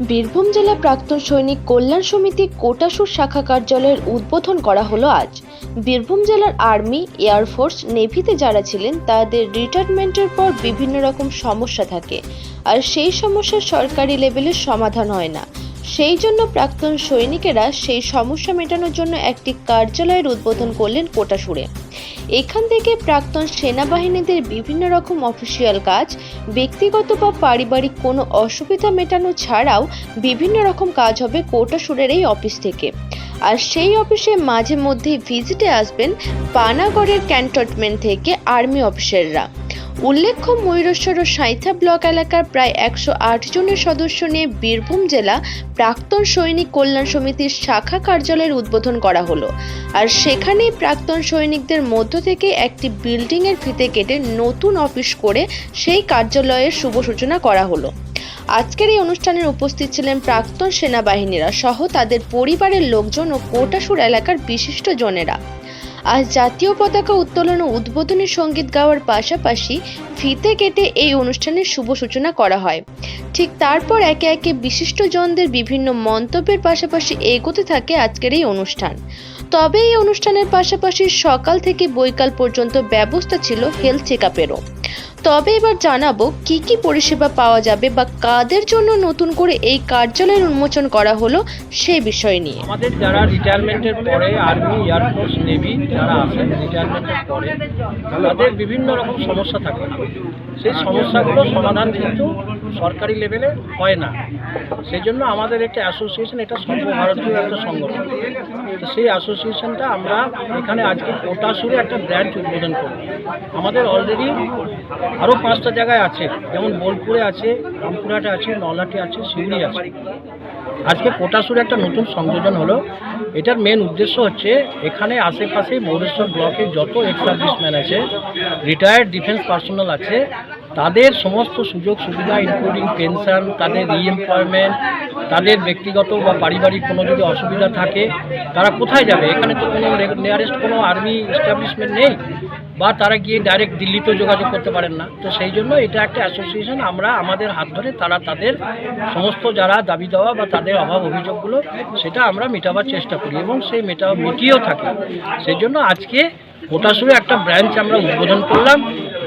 বীরভূম জেলা প্রাক্তন সৈনিক কল্যাণ সমিতি কোটাসুর শাখা কার্যালয়ের উদ্বোধন করা হলো আজ। বীরভূম জেলার আর্মি এয়ারফোর্স নেভিতে যারা ছিলেন, তাদের রিটায়ারমেন্টের পর বিভিন্ন রকম সমস্যা থাকে। আর সেই সমস্যার সরকারি লেভেলে সমাধান হয় না। সেই জন্য প্রাক্তন সৈনিকেরা সেই সমস্যা মেটানোর জন্য একটি কার্যালয়ের উদ্বোধন করলেন কোটাসুরে। এখান থেকে প্রাক্তন সেনাবাহিনীদের বিভিন্ন রকম অফিসিয়াল কাজ, ব্যক্তিগত বা পারিবারিক কোনো অসুবিধা মেটানো ছাড়াও বিভিন্ন রকম কাজ হবে কোটাসুরের এই অফিস থেকে। আর সেই অফিসে মাঝে মধ্যে ভিজিটে আসবেন পানাগড়ের ক্যান্টনমেন্ট থেকে আর্মি অফিসাররা। উল্লেখ্য, ময়ূরেশ্বর ও সাঁইথা ব্লক এলাকার প্রায় একশো আট জনের সদস্য নিয়ে বীরভূম জেলা প্রাক্তন সৈনিক কল্যাণ সমিতির শাখা কার্যালয়ের উদ্বোধন করা হলো। আর সেখানেই প্রাক্তন সৈনিকদের মধ্য থেকে একটি বিল্ডিংয়ের ফিতে কেটে নতুন অফিস করে সেই কার্যালয়ের শুভ সূচনা করা হলো। আজকের এই অনুষ্ঠানের উপস্থিত ছিলেন প্রাক্তন সেনাবাহিনীরা সহ তাদের পরিবারের লোকজন ও কোটাসুর এলাকার বিশিষ্ট জনেরা। আজ জাতীয় পতাকা উত্তোলন ও উদ্বোধনী সংগীত গাওয়ার পাশাপাশি ফিতে কেটে এই অনুষ্ঠানের শুভ সূচনা করা হয়। ঠিক তারপর একে একে বিশিষ্টজনদের বিভিন্ন মন্তব্যের পাশাপাশি এগোতে থাকে আজকের এই অনুষ্ঠান। তবে এই অনুষ্ঠানের পাশাপাশি সকাল থেকে বৈকাল পর্যন্ত ব্যবস্থা ছিল হেলথ চেক আপেরও তবে এবার জানাব কি কি পরিষেবা পাওয়া যাবে বা কাদের জন্য নতুন করে এই কার্যালয়ের উন্মোচন করা হলো সেই বিষয় নিয়ে। আমাদের যারা রিটায়ারমেন্টের পরে আর্মি এয়ারফোর্স নেভি যারা আছেন রিটায়ারমেন্টের পরে, তাদের বিভিন্ন রকম সমস্যা থাকে। সেই সমস্যাগুলো সমাধান কিন্তু সরকারি লেভেলে হয় না। সেই জন্য আমাদের একটা অ্যাসোসিয়েশন এটা সর্বভারতীয় একটা সংগঠন। তো সেই অ্যাসোসিয়েশনটা আমরা এখানে আজকে কোটাসুরে একটা ব্রাঞ্চ উদ্বোধন করব। আমাদের অলরেডি আরও পাঁচটা জায়গায় আছে, যেমন বোলপুরে আছে, রামপুরহাটে আছে, নলহাটে আছে সিউড়ি আছে। আজকে কোটাসুরে একটা নতুন সংযোজন হলো। এটার মেন উদ্দেশ্য হচ্ছে, এখানে আশেপাশে মৌরেশ্বর ব্লকে যত এক্স সার্ভিসম্যান আছে রিটায়ার্ড ডিফেন্স পার্সোনাল আছে তাদের সমস্ত সুযোগ সুবিধা ইনক্লুডিং পেনশন তাদের রিএমপ্লয়মেন্ট তাদের ব্যক্তিগত বা পারিবারিক কোনো যদি অসুবিধা থাকে, তারা কোথায় যাবে? এখানে তো কোনো নিয়ারেস্ট কোনো আর্মি এস্টাবলিশমেন্ট নেই, বা তারা গিয়ে ডাইরেক্ট দিল্লিতেও যোগাযোগ করতে পারেন না। তো সেই জন্য এটা একটা অ্যাসোসিয়েশন আমরা আমাদের হাত ধরে তারা তাদের সমস্ত যারা দাবি দেওয়া বা তাদের অভাব অভিযোগগুলো, সেটা আমরা মেটাবার চেষ্টা করি এবং সেই মেটা, মিটিয়েও থাকি। সেই জন্য আজকে কোটাসুরে একটা ব্রাঞ্চ আমরা উদ্বোধন করলাম।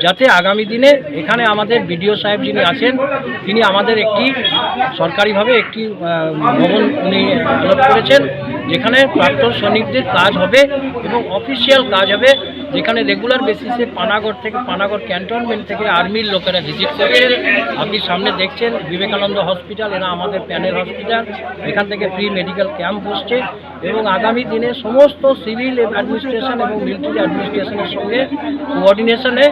যাতে আগামী দিনে এখানে আমাদের বিডিও সাহেব যিনি আছেন, তিনি আমাদের একটি সরকারিভাবে একটি ভবন উনি করেছেন, যেখানে প্রাক্তন সৈনিকদের কাজ হবে এবং অফিসিয়াল কাজ হবে। যেখানে রেগুলার বেসিসে পানাগড় থেকে পানাগড় ক্যান্টনমেন্ট থেকে আর্মির লোকেরা ভিজিট করছেন আপনি সামনে দেখছেন বিবেকানন্দ হসপিটাল এরা আমাদের প্যানেল হসপিটাল এখান থেকে ফ্রি মেডিকেল ক্যাম্প বসছে এবং আগামী দিনে সমস্ত সিভিল অ্যাডমিনিস্ট্রেশন এবং মিলিটারি অ্যাডমিনিস্ট্রেশনের সঙ্গে কোঅর্ডিনেশনে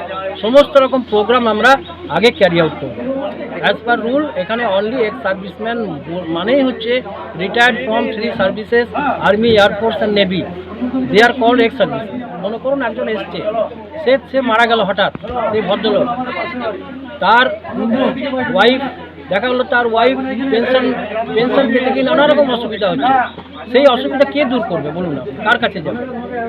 সমস্ত রকম প্রোগ্রাম আমরা আগে ক্যারি আউট করব। অ্যাজ পার রুল এখানে অনলি এক্স সার্ভিসম্যান মানেই হচ্ছে retired from three services army air force and navy they are called ex service করুন একজন এসছে। সে সে মারা গেল হঠাৎ, সেই ভদ্রলোক। তার ওয়াইফ দেখা গেলো তার ওয়াইফ পেনশন পেনশন পেতে গিয়ে নানা রকম অসুবিধা হচ্ছে। সেই অসুবিধা কে দূর করবে বলুন না, কার কাছে যাবে?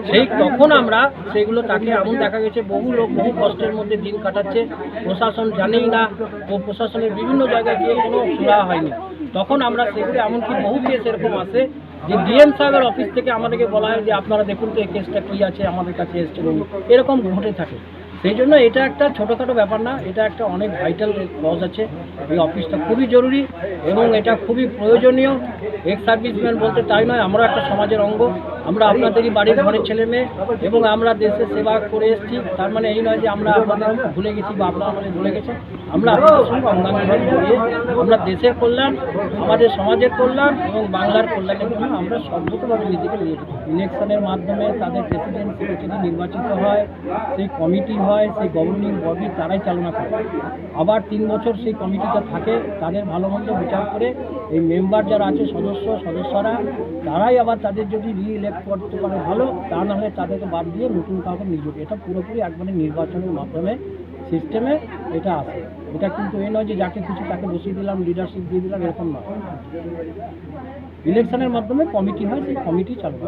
সেই তখন আমরা সেইগুলো তাকে এমন দেখা গেছে, বহু লোক বহু কষ্টের মধ্যে দিন কাটাচ্ছে, প্রশাসন জানেই না ও প্রশাসনের বিভিন্ন জায়গায় গিয়ে কোনো সুরা হয়নি। তখন আমরা সেগুলো, এমনকি বহু কেস এরকম আছে যে ডিএম সাহেবের অফিস থেকে আমাদেরকে বলা হয় যে, আপনারা দেখুন তো, এই কেসটা কী আছে, আমাদের কাছে এসছে এরকম ঘটে থাকে। সেই জন্য এটা একটা ছোটোখাটো ব্যাপার না, এটা একটা অনেক ভাইটাল লস আছে। এই অফিসটা খুবই জরুরি এবং এটা খুবই প্রয়োজনীয়। এক্স সার্ভিসম্যান বলতে তাই নয়, আমরা একটা সমাজের অঙ্গ। আমরা আপনাদেরই বাড়ির ঘরের ছেলে মেয়ে এবং আমরা দেশের সেবা করে এসেছি। তার মানে এই নয় যে আমরা আপনাদের ভুলে গেছি বা আপনারা আমাদের ভুলে গেছে আমরা আপনাদের সঙ্গে আমরা দেশের কল্যাণ, আমাদের সমাজের কল্যাণ এবং বাংলার কল্যাণের জন্য আমরা সর্বতভাবে নিজেকে নিয়ে ইলেকশনের মাধ্যমে তাদের প্রেসিডেন্ট যদি নির্বাচিত হয়, সেই কমিটি হয়, সেই গভর্নিং বডি তারাই চালনা করে। আবার তিন বছর সেই কমিটিটা থাকে, তাদের ভালো মন্দ বিচার করে এই মেম্বার যারা আছে, সদস্য, সদস্যরা, তারাই আবার তাদের যদি রি করতে ভালো, তা না হলে তাদেরকে বাদ দিয়ে নতুন কাউকে নিয়োগ এটা পুরোপুরি একবারে নির্বাচনের মাধ্যমে সিস্টেমে এটা আসে এটা কিন্তু এই নয় যে যাকে কিছু তাকে বসিয়ে দিলাম লিডারশিপ দিয়ে দিলাম, এরকম নয়। ইলেকশনের মাধ্যমে কমিটি হয়, সেই কমিটি চালু